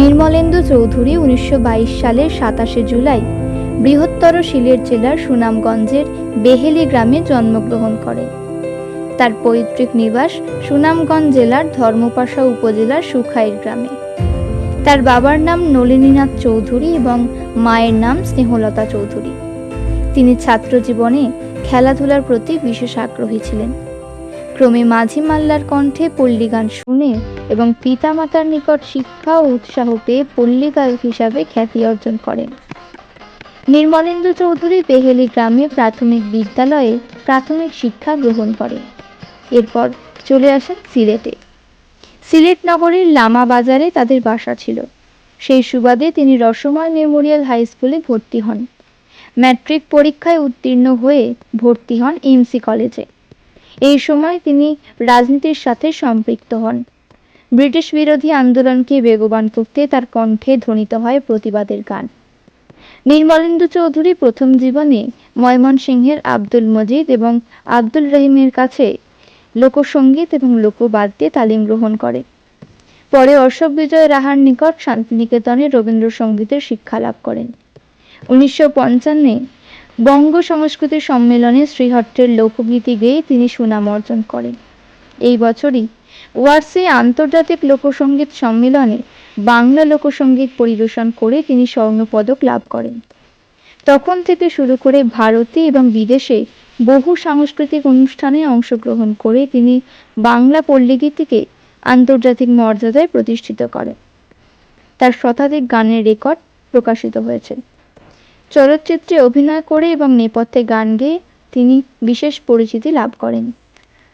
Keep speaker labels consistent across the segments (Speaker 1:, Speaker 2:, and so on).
Speaker 1: নির্মলেন্দু চৌধুরী উনিশশো সালের সাতাশে জুলাই বৃহত্তর সিলেট জেলার সুনামগঞ্জের বেহেলি গ্রামে জন্মগ্রহণ করেন তার পৈতৃক নিবাস সুনামগঞ্জ জেলার ধর্মপাশা উপজেলার সুখাইর গ্রামে। তার বাবার নাম নলিনীনাথ চৌধুরী এবং মায়ের নাম স্নেহলতা চৌধুরী। তিনি ছাত্র জীবনে খেলাধুলার প্রতি বিশেষ আগ্রহী ছিলেন। ক্রমে মাঝি মাল্লার কণ্ঠে পল্লী গান শুনে এবং পিতামাতার নিকট শিক্ষা ও উৎসাহ পেয়ে পল্লী গায়ক হিসাবে খ্যাতি অর্জন করেন। নির্মলেন্দু চৌধুরী বেহেলি গ্রামে প্রাথমিক বিদ্যালয়ে প্রাথমিক শিক্ষা গ্রহণ করেন। এরপর চলে আসেন সিলেটে। সিলেট নগরীর লামা বাজারে তাদের বাসা ছিল। সেই সুবাদে তিনি রসময় মেমোরিয়াল হাই স্কুলে ভর্তি হন। ম্যাট্রিক পরীক্ষায় উত্তীর্ণ হয়ে ভর্তি হন এমসি কলেজে। এই সময় তিনি রাজনীতির সাথে সম্পৃক্ত হন। ব্রিটিশ বিরোধী আন্দোলনকে বেগবান করতে তার কণ্ঠে ধ্বনিত হয় প্রতিবাদের গান। নির্মলেন্দু চৌধুরী প্রথম জীবনে ময়মনসিংহের আব্দুল মজিদ এবং আব্দুল রহিমের কাছে লোকসঙ্গীত এবং লোকবাদ্যে তালিম গ্রহণ করে। পরে অশোক বিজয় রাহার নিকট শান্তিনিকেতনে রবীন্দ্রসঙ্গীতের শিক্ষা লাভ করেন। উনিশশো পঞ্চান্নে বঙ্গ সংস্কৃতি সম্মেলনে শ্রীহট্টের লোকগীতি গেয়ে তিনি সুনাম অর্জন করেন। এই বছরই ওয়ার্সি আন্তর্জাতিক লোকসঙ্গীত সম্মেলনে বাংলা লোকসঙ্গীত পরিবেশন করে তিনি স্বর্ণপদক লাভ করেন। তখন থেকে শুরু করে ভারতে এবং বিদেশে বহু সাংস্কৃতিক অনুষ্ঠানে অংশগ্রহণ করে তিনি বাংলা পল্লীগীতিকে আন্তর্জাতিক মর্যাদায় প্রতিষ্ঠিত করেন। তার শতাধিক গানের রেকর্ড প্রকাশিত হয়েছে। চলচ্চিত্রে অভিনয় করে এবং নেপথ্যে গান গেয়ে তিনি বিশেষ পরিচিতি লাভ করেন।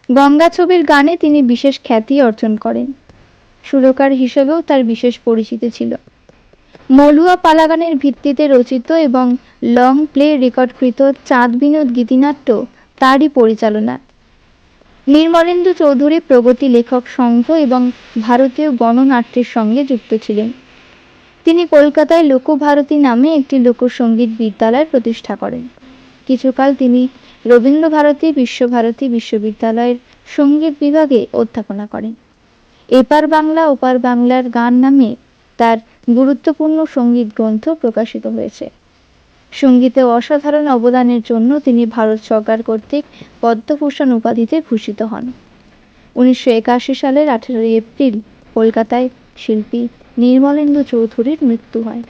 Speaker 1: গঙ্গা ছবির গানে তিনি বিশেষ খ্যাতি অর্জন করেন। সুরকার হিসেবেও তার বিশেষ পরিচিতি ছিল। মলুয়া পালাগানের ভিত্তিতে রচিত এবং লং প্লে রেকর্ডকৃত চাঁদ বিনোদ গীতিনাট্য তারই পরিচালনা। নির্মলেন্দু চৌধুরী প্রগতি লেখক সংঘ এবং ভারতীয় গণনাট্যের সঙ্গে যুক্ত ছিলেন। তিনি কলকাতায় লোকভারতী নামে একটি লোকসঙ্গীত বিদ্যালয় প্রতিষ্ঠা করেন। কিছুকাল তিনি রবীন্দ্রভারতী বিশ্বভারতী বিশ্ববিদ্যালয়ের সংগীত বিভাগে অধ্যাপনা করেন। এপার বাংলা, ওপার বাংলার গান নামে তার গুরুত্বপূর্ণ সংগীত গ্রন্থ প্রকাশিত হয়েছে। সঙ্গীতে অসাধারণ অবদানের জন্য তিনি ভারত সরকার কর্তৃক পদ্মভূষণ উপাধিতে ভূষিত হন। উনিশশো একাশি সালের আঠেরোই এপ্রিল কলকাতায় শিল্পী নির্মলেন্দু চৌধুরীর মৃত্যু হয়।